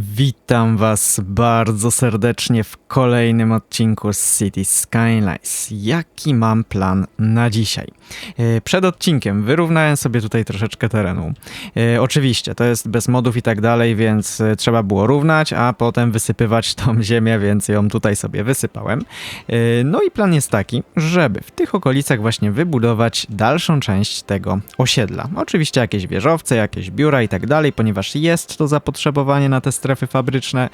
Witam Was bardzo serdecznie w kolejnym odcinku z City Skylines. Jaki mam plan na dzisiaj? E, Przed odcinkiem wyrównałem sobie tutaj troszeczkę terenu. E, Oczywiście, to jest bez modów i tak dalej, więc e, trzeba było równać, a potem wysypywać tą ziemię, więc ją tutaj sobie wysypałem. No i plan jest taki, żeby w tych okolicach właśnie wybudować dalszą część tego osiedla. Oczywiście jakieś wieżowce, jakieś biura i tak dalej, ponieważ jest to zapotrzebowanie na te strefy fabryczne.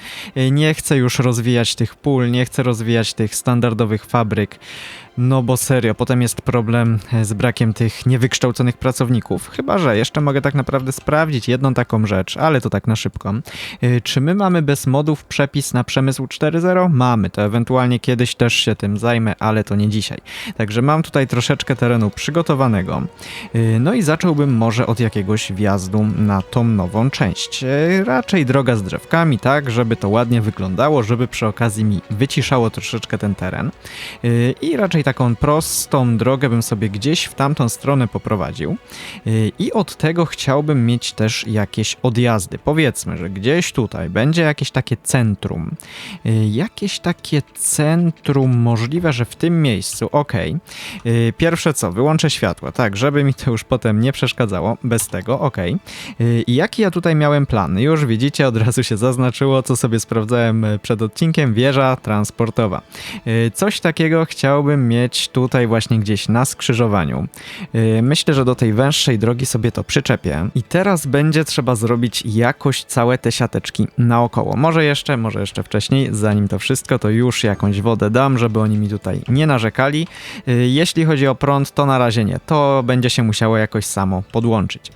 Nie chcę już rozwijać tych nie chcę rozwijać tych standardowych fabryk. No bo serio, potem jest problem e, z brakiem tych niewykształconych pracowników. Chyba, że jeszcze mogę tak naprawdę sprawdzić jedną taką rzecz, ale to tak na szybko. Y, Czy my mamy bez modów przepis na przemysł 4.0? Mamy, to ewentualnie kiedyś też się tym zajmę, ale to nie dzisiaj. Także mam tutaj troszeczkę terenu przygotowanego. Y, No i zacząłbym może od jakiegoś wjazdu na tą nową część. Raczej droga z drzewkami, tak, żeby to ładnie wyglądało, żeby przy okazji mi wyciszało troszeczkę ten teren. I raczej taką prostą drogę bym sobie gdzieś w tamtą stronę poprowadził. Y, I od tego chciałbym mieć też jakieś odjazdy. Powiedzmy, że gdzieś tutaj będzie jakieś takie centrum. Y, Jakieś takie centrum, możliwe, że w tym miejscu, ok. Pierwsze co, wyłączę światła, tak, żeby mi to już potem nie przeszkadzało, bez tego, ok. I jaki ja tutaj miałem plan? Już widzicie, od razu się zaznaczyło, co sobie sprawdzałem przed odcinkiem, wieża transportowa. Y, Coś takiego chciałbym mieć tutaj właśnie gdzieś na skrzyżowaniu. Y, Myślę, że do tej węższej drogi sobie to przyczepię. I teraz będzie trzeba zrobić jakoś całe te siateczki naokoło. Może jeszcze, może jeszcze wcześniej, zanim to wszystko, to już jakąś wodę dam, żeby oni mi tutaj nie narzekali. Y, Jeśli chodzi o prąd, to na razie nie. To będzie się musiało jakoś samo podłączyć.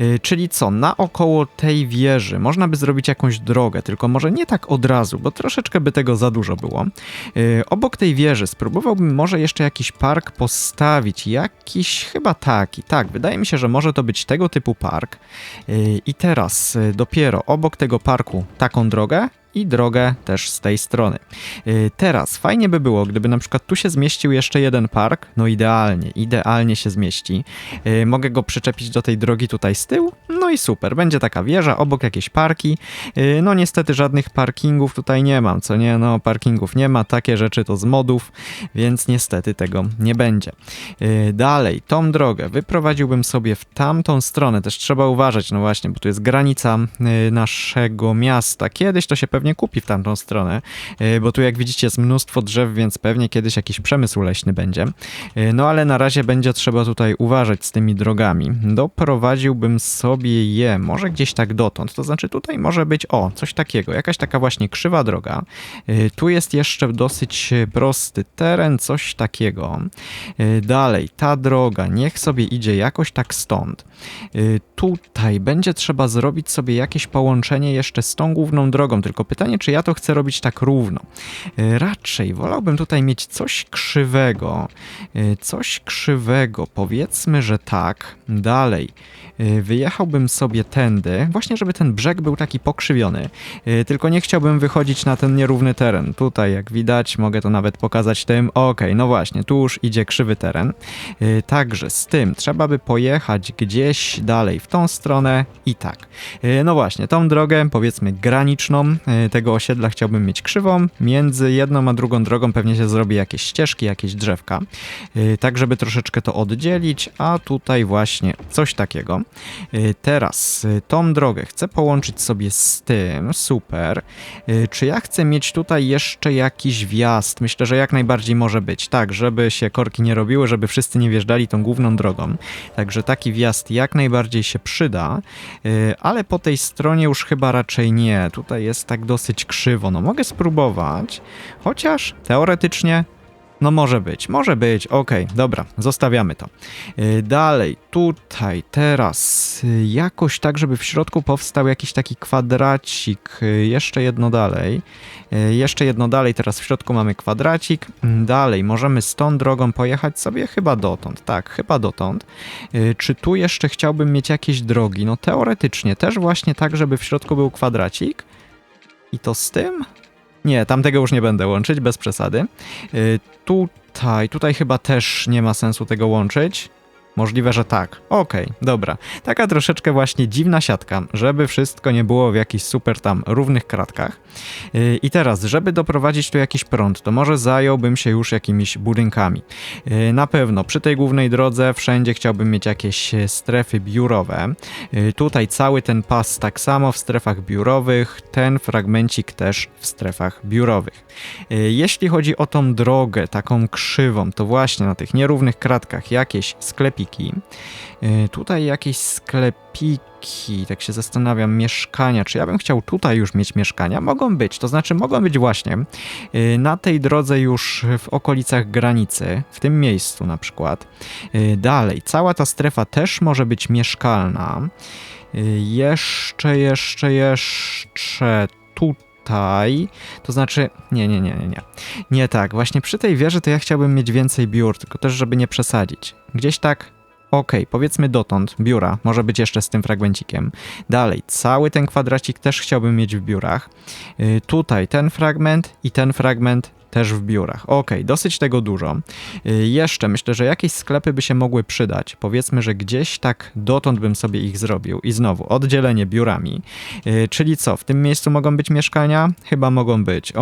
Y, Czyli co, naokoło tej wieży można by zrobić jakąś drogę, tylko może nie tak od razu, bo troszeczkę by tego za dużo było. Obok tej wieży spróbowałbym może jeszcze jakiś park postawić, jakiś chyba taki. Tak, wydaje mi się, że może to być tego typu park. Y, I teraz y, dopiero obok tego parku taką drogę i drogę też z tej strony. Y, Teraz fajnie by było, gdyby na przykład tu się zmieścił jeszcze jeden park, no idealnie, idealnie się zmieści. Y, Mogę go przyczepić do tej drogi tutaj z tyłu, no i super, będzie taka wieża, obok jakieś parki. Y, No niestety żadnych parkingów tutaj nie mam, co nie, no parkingów nie ma, takie rzeczy to z modów, więc niestety tego nie będzie. Dalej, tą drogę wyprowadziłbym sobie w tamtą stronę, też trzeba uważać, no właśnie, bo tu jest granica naszego miasta. Kiedyś to się pewnie kupi w tamtą stronę, y, bo tu jak widzicie jest mnóstwo drzew, więc pewnie kiedyś jakiś przemysł leśny będzie. Y, No ale na razie będzie trzeba tutaj uważać z tymi drogami. Doprowadziłbym sobie je może gdzieś tak dotąd, to znaczy tutaj może być, o, coś takiego, jakaś taka właśnie krzywa droga. Y, Tu jest jeszcze dosyć prosty teren, coś takiego. Dalej, ta droga, niech sobie idzie jakoś tak stąd. Tutaj będzie trzeba zrobić sobie jakieś połączenie jeszcze z tą główną drogą, tylko pytanie, czy ja to chcę robić tak równo. Y, Raczej wolałbym tutaj mieć coś krzywego. Y, Coś krzywego, powiedzmy, że tak. Dalej. Y, Wyjechałbym sobie tędy, właśnie żeby ten brzeg był taki pokrzywiony. Tylko nie chciałbym wychodzić na ten nierówny teren. Tutaj, jak widać, mogę to nawet pokazać tym. Okej, no właśnie, tu już idzie krzywy teren. Także z tym trzeba by pojechać gdzieś dalej w tą stronę i tak. No właśnie, tą drogę, powiedzmy graniczną tego osiedla chciałbym mieć krzywą. Między jedną a drugą drogą pewnie się zrobi jakieś ścieżki, jakieś drzewka. Y, Tak, żeby troszeczkę to oddzielić, a tutaj właśnie coś takiego. Y, Teraz y, tą drogę chcę połączyć sobie z tym, super. Czy ja chcę mieć tutaj jeszcze jakiś wjazd? Myślę, że jak najbardziej może być, tak, żeby się korki nie robiły, żeby wszyscy nie wjeżdżali tą główną drogą. Także taki wjazd jak najbardziej się przyda, ale po tej stronie już chyba raczej nie. Tutaj jest tak dosyć krzywo. No mogę spróbować, chociaż teoretycznie no może być, może być, okej, dobra, zostawiamy to. Yy, Dalej, tutaj, teraz, yy, jakoś tak, żeby w środku powstał jakiś taki kwadracik, yy, jeszcze jedno dalej, jeszcze jedno dalej, teraz w środku mamy kwadracik, Mm, dalej, możemy z tą drogą pojechać sobie chyba dotąd, tak, chyba dotąd. Czy tu jeszcze chciałbym mieć jakieś drogi? No teoretycznie, też właśnie tak, żeby w środku był kwadracik i to z tym? Nie, tamtego już nie będę łączyć, bez przesady. Y, tutaj, tutaj chyba też nie ma sensu tego łączyć. Możliwe, że tak. Okej, dobra. Taka troszeczkę właśnie dziwna siatka, żeby wszystko nie było w jakichś super tam równych kratkach. Yy, I teraz, żeby doprowadzić tu jakiś prąd, to może zająłbym się już jakimiś budynkami. Yy, Na pewno przy tej głównej drodze wszędzie chciałbym mieć jakieś e, strefy biurowe. Yy, Tutaj cały ten pas tak samo w strefach biurowych, ten fragmencik też w strefach biurowych. Yy, Jeśli chodzi o tą drogę, taką krzywą, to właśnie na tych nierównych kratkach jakieś sklepiki. Yy, Tutaj jakieś sklepiki, tak się zastanawiam, mieszkania. Czy ja bym chciał tutaj już mieć mieszkania? Mogą być, to znaczy mogą być właśnie yy, na tej drodze już w okolicach granicy, w tym miejscu na przykład. Yy, Dalej, cała ta strefa też może być mieszkalna. Jeszcze, jeszcze, jeszcze tutaj. To znaczy, nie, nie, nie, nie, nie. Nie tak, właśnie przy tej wieży to ja chciałbym mieć więcej biur, tylko też, żeby nie przesadzić. Gdzieś tak, okej, powiedzmy dotąd, biura, może być jeszcze z tym fragmencikiem. Dalej, cały ten kwadracik też chciałbym mieć w biurach. Yy, tutaj ten fragment i ten fragment też w biurach. Okej, dosyć tego dużo. Yy, jeszcze myślę, że jakieś sklepy by się mogły przydać. Powiedzmy, że gdzieś tak dotąd bym sobie ich zrobił. I znowu, oddzielenie biurami. Yy, czyli co, w tym miejscu mogą być mieszkania? Chyba mogą być.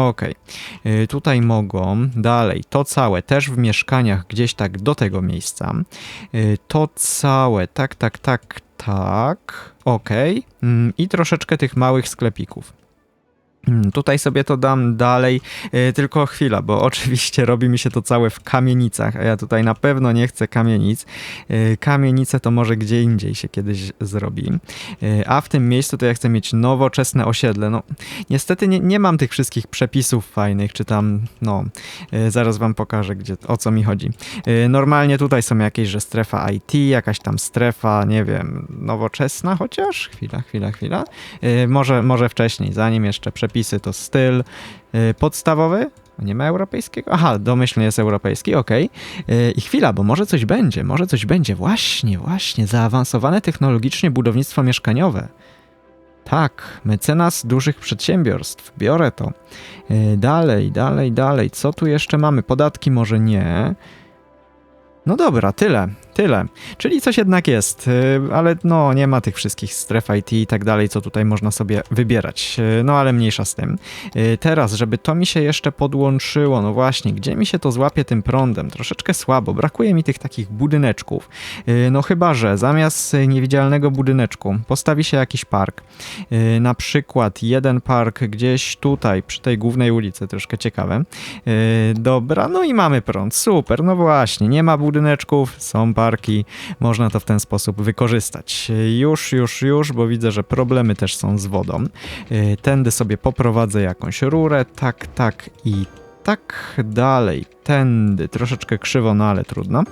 Yy, tutaj mogą. Dalej, to całe też w mieszkaniach gdzieś tak do tego miejsca. Yy, to całe, tak, tak, tak, tak. Okej. Mm, I troszeczkę tych małych sklepików. Mm, Tutaj sobie to dam dalej, yy, tylko chwila, bo oczywiście robi mi się to całe w kamienicach, a ja tutaj na pewno nie chcę kamienic. Yy, Kamienice to może gdzie indziej się kiedyś zrobi. Yy, A w tym miejscu to ja chcę mieć nowoczesne osiedle. No, niestety nie, nie mam tych wszystkich przepisów fajnych, czy tam, no, zaraz wam pokażę, gdzie, o co mi chodzi. Normalnie tutaj są jakieś, że strefa IT, jakaś tam strefa, nie wiem, nowoczesna chociaż? Chwila, chwila, chwila. Może, może wcześniej, zanim jeszcze przepisy, to styl yy, podstawowy. Nie ma europejskiego? Aha, domyślnie jest europejski, okej. Yy, I chwila, bo może coś będzie, może coś będzie. Właśnie, właśnie, zaawansowane technologicznie budownictwo mieszkaniowe. Tak, mecenas dużych przedsiębiorstw. Biorę to. Yy, Dalej, dalej, dalej. Co tu jeszcze mamy? Podatki może nie. No dobra, tyle, tyle. Czyli coś jednak jest, yy, ale no nie ma tych wszystkich stref IT i tak dalej, co tutaj można sobie wybierać. Yy, No ale mniejsza z tym. Yy, Teraz, żeby to mi się jeszcze podłączyło, no właśnie, gdzie mi się to złapie tym prądem? Troszeczkę słabo, brakuje mi tych takich budyneczków. No chyba, że zamiast niewidzialnego budyneczku postawi się jakiś park. Na przykład jeden park gdzieś tutaj, przy tej głównej ulicy, troszkę ciekawe. Dobra, no i mamy prąd, super, no właśnie, nie ma budyneczków, są parki, można to w ten sposób wykorzystać. Już, już, już, bo widzę, że problemy też są z wodą. Yy, Tędy sobie poprowadzę jakąś rurę, tak, tak i tak dalej. Tędy, troszeczkę krzywo, no ale trudno.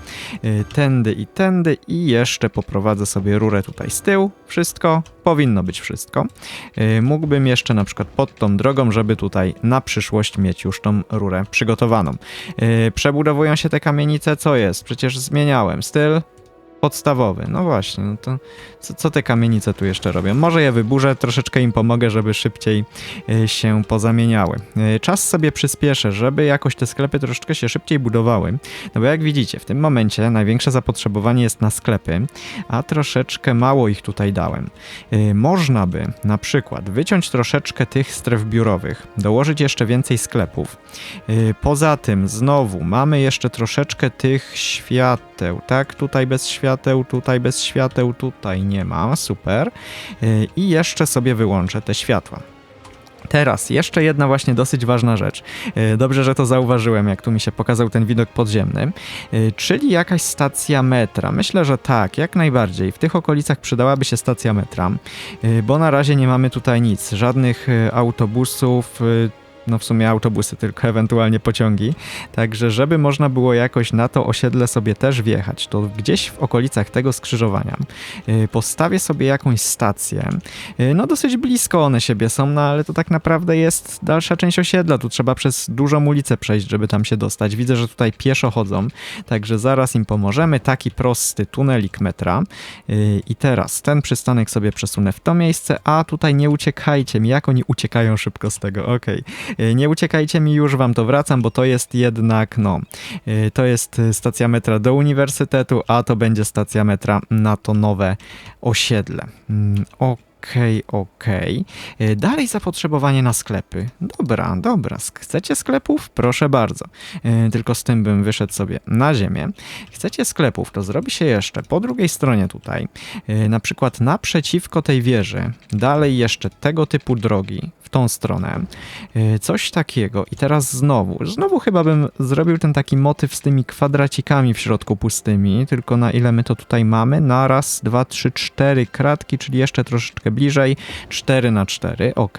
Yy, Tędy i tędy i jeszcze poprowadzę sobie rurę tutaj z tyłu. Wszystko, powinno być wszystko. Yy, Mógłbym jeszcze na przykład pod tą drogą, żeby tutaj na przyszłość mieć już tą rurę przygotowaną. Yy, Przebudowują się te kamienice, co jest? Przecież zmieniałem styl podstawowy. No właśnie, no to co, co te kamienice tu jeszcze robią? Może je wyburzę, troszeczkę im pomogę, żeby szybciej y, się pozamieniały. Y, Czas sobie przyspieszę, żeby jakoś te sklepy troszeczkę się szybciej budowały. No bo jak widzicie, w tym momencie największe zapotrzebowanie jest na sklepy, a troszeczkę mało ich tutaj dałem. Y, Można by na przykład wyciąć troszeczkę tych stref biurowych, dołożyć jeszcze więcej sklepów. Poza tym znowu mamy jeszcze troszeczkę tych świateł, tak? Tutaj bez świateł, tutaj bez świateł, tutaj nie ma, super. Y, I jeszcze sobie wyłączę te światła. Teraz jeszcze jedna właśnie dosyć ważna rzecz. Y, Dobrze, że to zauważyłem, jak tu mi się pokazał ten widok podziemny. Y, Czyli jakaś stacja metra. Myślę, że tak, jak najbardziej. W tych okolicach przydałaby się stacja metra, bo na razie nie mamy tutaj nic. Żadnych autobusów, no w sumie autobusy, tylko ewentualnie pociągi. Także żeby można było jakoś na to osiedle sobie też wjechać, to gdzieś w okolicach tego skrzyżowania y, postawię sobie jakąś stację. Y, No dosyć blisko one siebie są, no ale to tak naprawdę jest dalsza część osiedla. Tu trzeba przez dużą ulicę przejść, żeby tam się dostać. Widzę, że tutaj pieszo chodzą, także zaraz im pomożemy. Taki prosty tunelik metra. Y, I teraz ten przystanek sobie przesunę w to miejsce, a tutaj nie uciekajcie mi, jak oni uciekają szybko z tego, okej. Y, Nie uciekajcie mi, już wam to wracam, bo to jest jednak, no, y, to jest stacja metra do uniwersytetu, a to będzie stacja metra na to nowe osiedle. Mm, Okej, okej. Y, Dalej zapotrzebowanie na sklepy. Dobra, dobra. Chcecie sklepów? Proszę bardzo. Tylko z tym bym wyszedł sobie na ziemię. Chcecie sklepów, to zrobi się jeszcze po drugiej stronie tutaj, na przykład naprzeciwko tej wieży, dalej jeszcze tego typu drogi w tą stronę. Y, Coś takiego. I teraz znowu, znowu chyba bym zrobił ten taki motyw z tymi kwadracikami w środku pustymi, tylko na ile my to tutaj mamy? Na raz, dwa, trzy, cztery kratki, czyli jeszcze troszeczkę bliżej. 4 na 4, ok.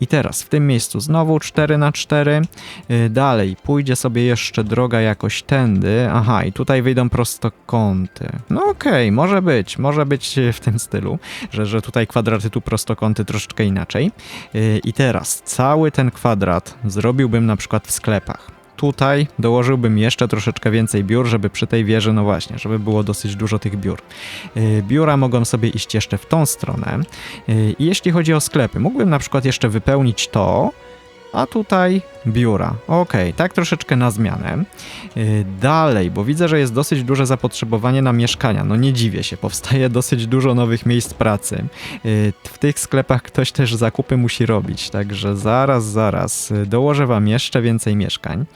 I teraz w tym miejscu znowu 4 na 4. Y, Dalej pójdzie sobie jeszcze droga jakoś tędy. Aha, i tutaj wyjdą prostokąty. No okej, może być, może być w tym stylu, że, że tutaj kwadraty, tu prostokąty troszeczkę inaczej. Y, I teraz cały ten kwadrat zrobiłbym na przykład w sklepach. Tutaj dołożyłbym jeszcze troszeczkę więcej biur, żeby przy tej wieży, no właśnie, żeby było dosyć dużo tych biur. Y, Biura mogą sobie iść jeszcze w tą stronę. Y, I jeśli chodzi o sklepy, mógłbym na przykład jeszcze wypełnić to, a tutaj biura. Okej, tak troszeczkę na zmianę. Yy, Dalej, bo widzę, że jest dosyć duże zapotrzebowanie na mieszkania. No nie dziwię się, powstaje dosyć dużo nowych miejsc pracy. Yy, W tych sklepach ktoś też zakupy musi robić, także zaraz, zaraz yy, dołożę wam jeszcze więcej mieszkań.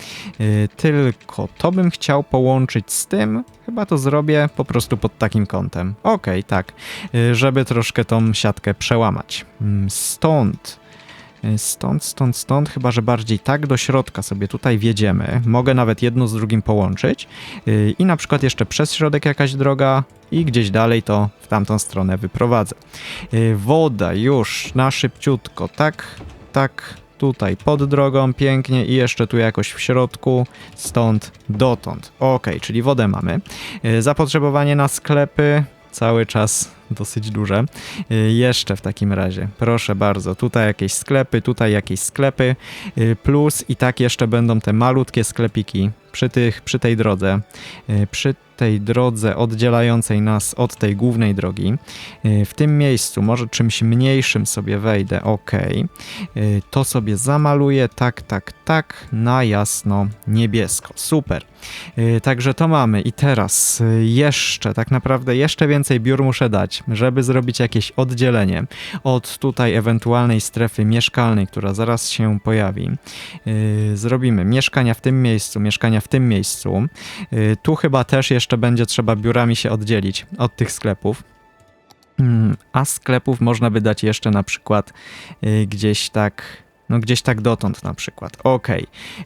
Tylko to bym chciał połączyć z tym, chyba to zrobię po prostu pod takim kątem. Okej, tak, żeby troszkę tą siatkę przełamać. Mm, Stąd Y, Stąd, stąd, stąd, chyba że bardziej tak do środka sobie tutaj wjedziemy. Mogę nawet jedno z drugim połączyć yy, i na przykład jeszcze przez środek jakaś droga i gdzieś dalej to w tamtą stronę wyprowadzę. Yy, Woda już na szybciutko, tak, tak, tutaj pod drogą pięknie i jeszcze tu jakoś w środku, stąd dotąd. Ok, czyli wodę mamy. Zapotrzebowanie na sklepy cały czas dosyć duże. Y, Jeszcze w takim razie, proszę bardzo, tutaj jakieś sklepy, tutaj jakieś sklepy, y, plus i tak jeszcze będą te malutkie sklepiki przy, tych, przy tej drodze, y, przy tej drodze oddzielającej nas od tej głównej drogi. Y, W tym miejscu może czymś mniejszym sobie wejdę, ok. Y, To sobie zamaluję, tak, tak, tak, na jasno niebiesko. Super. Y, Także to mamy i teraz jeszcze, tak naprawdę jeszcze więcej biur muszę dać, żeby zrobić jakieś oddzielenie od tutaj ewentualnej strefy mieszkalnej, która zaraz się pojawi. Zrobimy mieszkania w tym miejscu, mieszkania w tym miejscu. Tu chyba też jeszcze będzie trzeba biurami się oddzielić od tych sklepów. Mm, A sklepów można by dać jeszcze na przykład y, gdzieś tak, no gdzieś tak dotąd na przykład.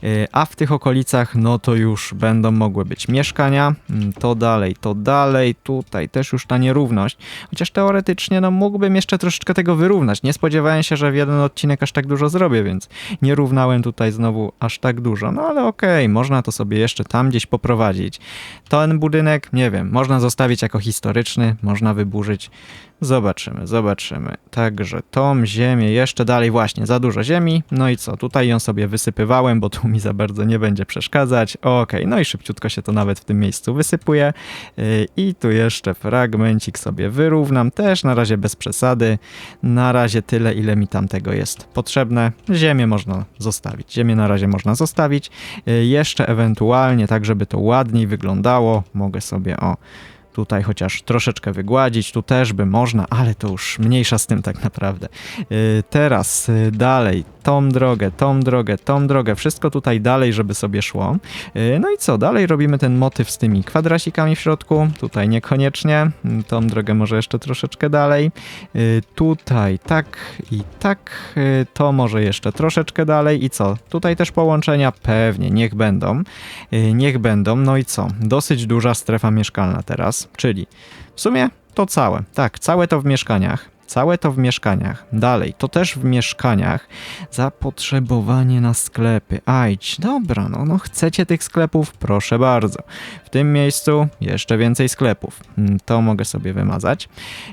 Y, A w tych okolicach, no to już będą mogły być mieszkania, mm, to dalej, to dalej, tutaj też już ta nierówność. Chociaż teoretycznie, no mógłbym jeszcze troszeczkę tego wyrównać. Nie spodziewałem się, że w jeden odcinek aż tak dużo zrobię, więc nie równałem tutaj znowu aż tak dużo. No ale okej, można to sobie jeszcze tam gdzieś poprowadzić. Ten budynek, nie wiem, można zostawić jako historyczny, można wyburzyć. Zobaczymy, zobaczymy. Także tą ziemię jeszcze dalej, właśnie, za dużo ziemi. No i co, tutaj ją sobie wysypywałem, bo tu mi za bardzo nie będzie przeszkadzać. Okej, no i szybciutko się to nawet w tym miejscu wysypuje. Yy, I tu jeszcze fragmencik sobie wyrównam, też na razie bez przesady. Na razie tyle, ile mi tam tego jest potrzebne. Ziemię można zostawić, ziemię na razie można zostawić. Yy, Jeszcze ewentualnie, tak żeby to ładniej wyglądało, mogę sobie o tutaj chociaż troszeczkę wygładzić, tu też by można, ale to już mniejsza z tym tak naprawdę. Yy, Teraz yy, dalej, tą drogę, tą drogę, tą drogę, wszystko tutaj dalej, żeby sobie szło. Yy, No i co, dalej robimy ten motyw z tymi kwadracikami w środku, tutaj niekoniecznie, tą drogę może jeszcze troszeczkę dalej. Tutaj tak i tak, to może jeszcze troszeczkę dalej i co, tutaj też połączenia, pewnie, niech będą. Niech będą, no i co? Dosyć duża strefa mieszkalna teraz, czyli w sumie to całe. Tak, całe to w mieszkaniach. Całe to w mieszkaniach. Dalej, to też w mieszkaniach. Zapotrzebowanie na sklepy. Ajdź, dobra, no, no chcecie tych sklepów? Proszę bardzo. W tym miejscu jeszcze więcej sklepów. Mm, To mogę sobie wymazać.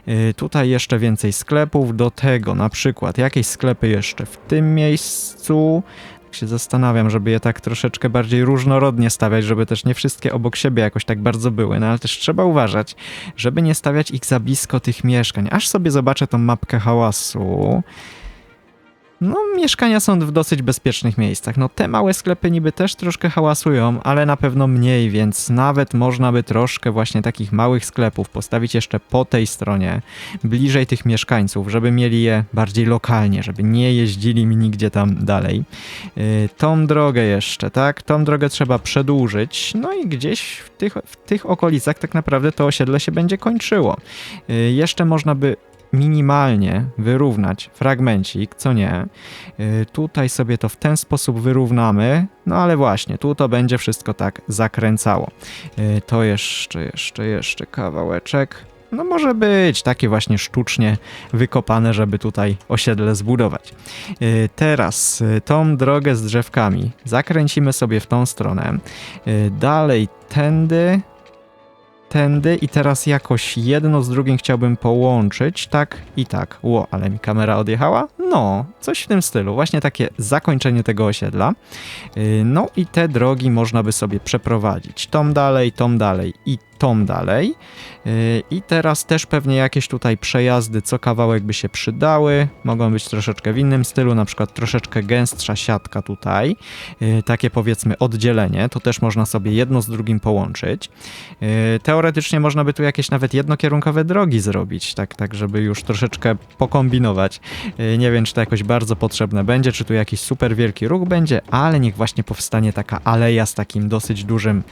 Yy, tutaj jeszcze więcej sklepów. Do tego na przykład jakieś sklepy jeszcze w tym miejscu. Tak się zastanawiam, żeby je tak troszeczkę bardziej różnorodnie stawiać, żeby też nie wszystkie obok siebie jakoś tak bardzo były, no ale też trzeba uważać, żeby nie stawiać ich za blisko tych mieszkań. Aż sobie zobaczę tą mapkę hałasu. No, mieszkania są w dosyć bezpiecznych miejscach. No, te małe sklepy niby też troszkę hałasują, ale na pewno mniej, więc nawet można by troszkę właśnie takich małych sklepów postawić jeszcze po tej stronie, bliżej tych mieszkańców, żeby mieli je bardziej lokalnie, żeby nie jeździli mi nigdzie tam dalej. Yy, tą drogę jeszcze, tak? Tą drogę trzeba przedłużyć, no i gdzieś w tych, w tych okolicach tak naprawdę to osiedle się będzie kończyło. Yy, jeszcze można by minimalnie wyrównać fragmencik, co nie. Yy, tutaj sobie to w ten sposób wyrównamy, no ale właśnie, tu to będzie wszystko tak zakręcało. Yy, to jeszcze, jeszcze, jeszcze kawałeczek. No może być takie właśnie sztucznie wykopane, żeby tutaj osiedle zbudować. Yy, Teraz tą drogę z drzewkami zakręcimy sobie w tą stronę. Dalej tędy, tędy i teraz jakoś jedno z drugim chciałbym połączyć, tak i tak. Ło, ale mi kamera odjechała? No, coś w tym stylu. Właśnie takie zakończenie tego osiedla. Yy, No i te drogi można by sobie przeprowadzić. Tom dalej, tom dalej i tom dalej. Yy, I teraz też pewnie jakieś tutaj przejazdy co kawałek by się przydały. Mogą być troszeczkę w innym stylu, na przykład troszeczkę gęstsza siatka tutaj. Yy, Takie powiedzmy oddzielenie, to też można sobie jedno z drugim połączyć. Yy, Teoretycznie można by tu jakieś nawet jednokierunkowe drogi zrobić, tak, tak żeby już troszeczkę pokombinować. Nie wiem, czy to jakoś bardzo potrzebne będzie, czy tu jakiś super wielki ruch będzie, ale niech właśnie powstanie taka aleja z takim dosyć dużym,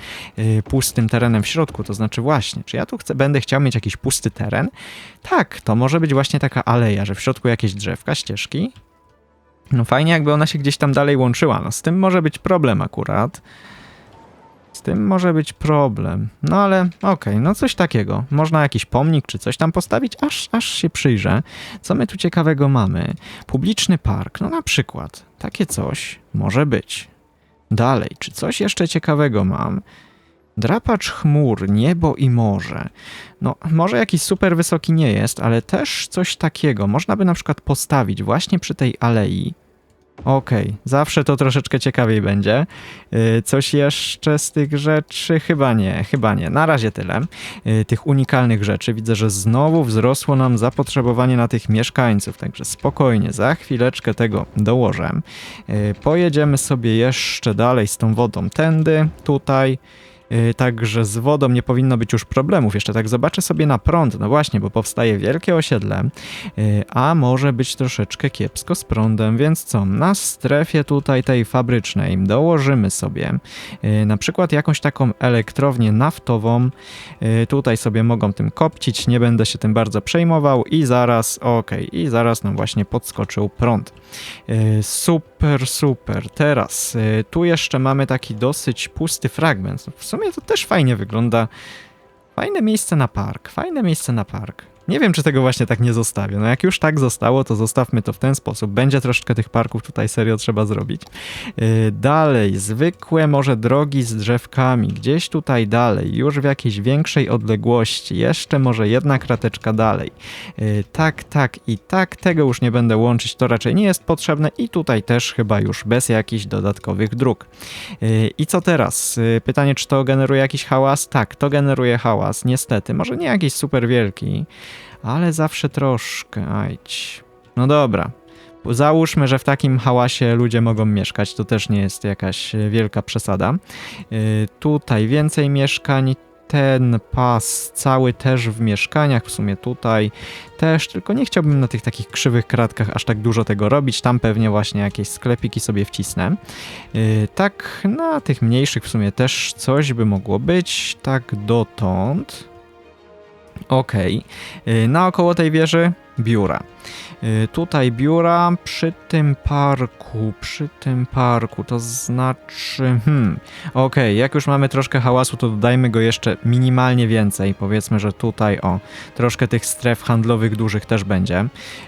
pustym terenem w środku. To znaczy właśnie, czy ja tu chcę, będę chciał mieć jakiś pusty teren? Tak, to może być właśnie taka aleja, że w środku jakieś drzewka, ścieżki. No fajnie, jakby ona się gdzieś tam dalej łączyła. No z tym może być problem akurat. Z tym może być problem. No ale okej, no coś takiego. Można jakiś pomnik czy coś tam postawić, aż, aż się przyjrzę. Co my tu ciekawego mamy? Publiczny park, no na przykład. Takie coś może być. Dalej, czy coś jeszcze ciekawego mam? Drapacz chmur, niebo i morze. No, może jakiś super wysoki nie jest, ale też coś takiego można by na przykład postawić właśnie przy tej alei. Okej, zawsze to troszeczkę ciekawiej będzie. Yy, Coś jeszcze z tych rzeczy? Chyba nie, chyba nie. Na razie tyle. Yy, Tych unikalnych rzeczy. Widzę, że znowu wzrosło nam zapotrzebowanie na tych mieszkańców, także spokojnie, za chwileczkę tego dołożę. Yy, Pojedziemy sobie jeszcze dalej z tą wodą tędy, tutaj. Yy, Także z wodą nie powinno być już problemów. Jeszcze tak zobaczę sobie na prąd. No właśnie, bo powstaje wielkie osiedle, yy, a może być troszeczkę kiepsko z prądem, więc co? Na strefie tutaj tej fabrycznej dołożymy sobie yy, na przykład jakąś taką elektrownię naftową. Tutaj sobie mogą tym kopcić, nie będę się tym bardzo przejmował i zaraz, okej, i zaraz nam właśnie podskoczył prąd. Yy, Super, super. Teraz yy, tu jeszcze mamy taki dosyć pusty fragment. W sumie to też fajnie wygląda. Fajne miejsce na park, fajne miejsce na park. Nie wiem, czy tego właśnie tak nie zostawię. No jak już tak zostało, to zostawmy to w ten sposób. Będzie troszkę tych parków tutaj serio trzeba zrobić. Yy, dalej, zwykłe może drogi z drzewkami. Gdzieś tutaj dalej, już w jakiejś większej odległości. Jeszcze może jedna krateczka dalej. Yy, tak, tak i tak. Tego już nie będę łączyć, to raczej nie jest potrzebne. I tutaj też chyba już bez jakichś dodatkowych dróg. Yy, I co teraz? Pytanie, czy to generuje jakiś hałas? Tak, to generuje hałas, niestety. Może nie jakiś super wielki, ale zawsze troszkę. Ajdź. No dobra. Załóżmy, że w takim hałasie ludzie mogą mieszkać, to też nie jest jakaś wielka przesada. Yy, tutaj więcej mieszkań, ten pas cały też w mieszkaniach, w sumie tutaj też, tylko nie chciałbym na tych takich krzywych kratkach aż tak dużo tego robić, tam pewnie właśnie jakieś sklepiki sobie wcisnę. Yy, tak na tych mniejszych w sumie też coś by mogło być, tak dotąd. Okej, Yy, naokoło tej wieży biura. Yy, Tutaj biura przy tym parku, przy tym parku, to znaczy, hmm, okej, jak już mamy troszkę hałasu, to dodajmy go jeszcze minimalnie więcej. Powiedzmy, że tutaj, o, troszkę tych stref handlowych dużych też będzie.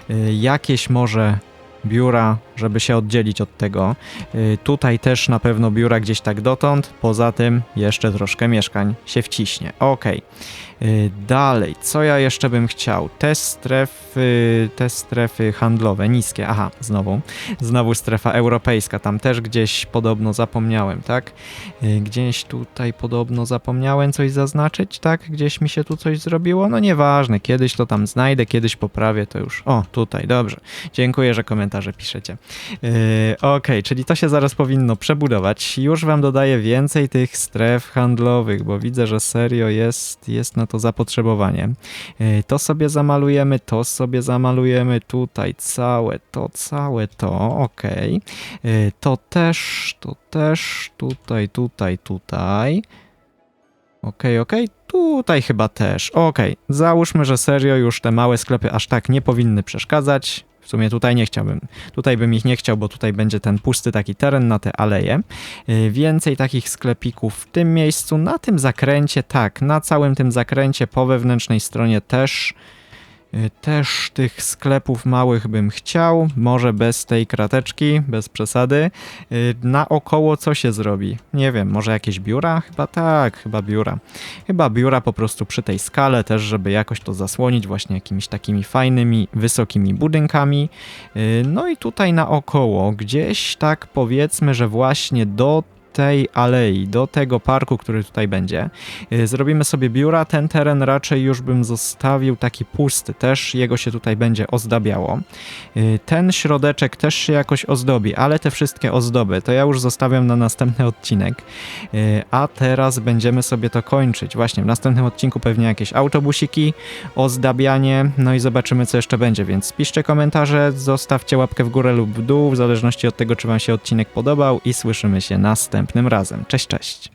Yy, Jakieś może biura, żeby się oddzielić od tego. Yy, Tutaj też na pewno biura gdzieś tak dotąd, poza tym jeszcze troszkę mieszkań się wciśnie. Y, Dalej, co ja jeszcze bym chciał? Te strefy, te strefy handlowe, niskie. Aha, znowu. Znowu strefa europejska. Tam też gdzieś podobno zapomniałem, tak? Y, Gdzieś tutaj podobno zapomniałem coś zaznaczyć, tak? Gdzieś mi się tu coś zrobiło? No nieważne, kiedyś to tam znajdę, kiedyś poprawię, to już. O, tutaj, dobrze. Dziękuję, że komentarze piszecie. Yy, Okej, czyli to się zaraz powinno przebudować. Już wam dodaję więcej tych stref handlowych, bo widzę, że serio jest, jest na to zapotrzebowanie. Yy, To sobie zamalujemy, to sobie zamalujemy, tutaj całe to, całe to, okej. Yy, To też, to też, tutaj, tutaj, tutaj. Okej, okej, tutaj chyba też. Okej, załóżmy, że serio już te małe sklepy aż tak nie powinny przeszkadzać. W sumie tutaj nie chciałbym. Tutaj bym ich nie chciał, bo tutaj będzie ten pusty taki teren na te aleje. Yy, Więcej takich sklepików w tym miejscu, na tym zakręcie, tak, na całym tym zakręcie po wewnętrznej stronie też. Yy, Też tych sklepów małych bym chciał, może bez tej krateczki, bez przesady. Yy, Naokoło co się zrobi? Nie wiem, może jakieś biura? Chyba tak, chyba biura. Chyba biura po prostu przy tej skale też, żeby jakoś to zasłonić właśnie jakimiś takimi fajnymi, wysokimi budynkami. Yy, No i tutaj naokoło, gdzieś tak powiedzmy, że właśnie do tej alei, do tego parku, który tutaj będzie, yy, zrobimy sobie biura. Ten teren raczej już bym zostawił taki pusty, też jego się tutaj będzie ozdabiało. Yy, Ten środeczek też się jakoś ozdobi, ale te wszystkie ozdoby to ja już zostawiam na następny odcinek. Yy, A teraz będziemy sobie to kończyć. Właśnie w następnym odcinku pewnie jakieś autobusiki, ozdabianie, no i zobaczymy co jeszcze będzie, więc piszcie komentarze, zostawcie łapkę w górę lub w dół, w zależności od tego czy wam się odcinek podobał i słyszymy się następnym razem. Cześć, cześć!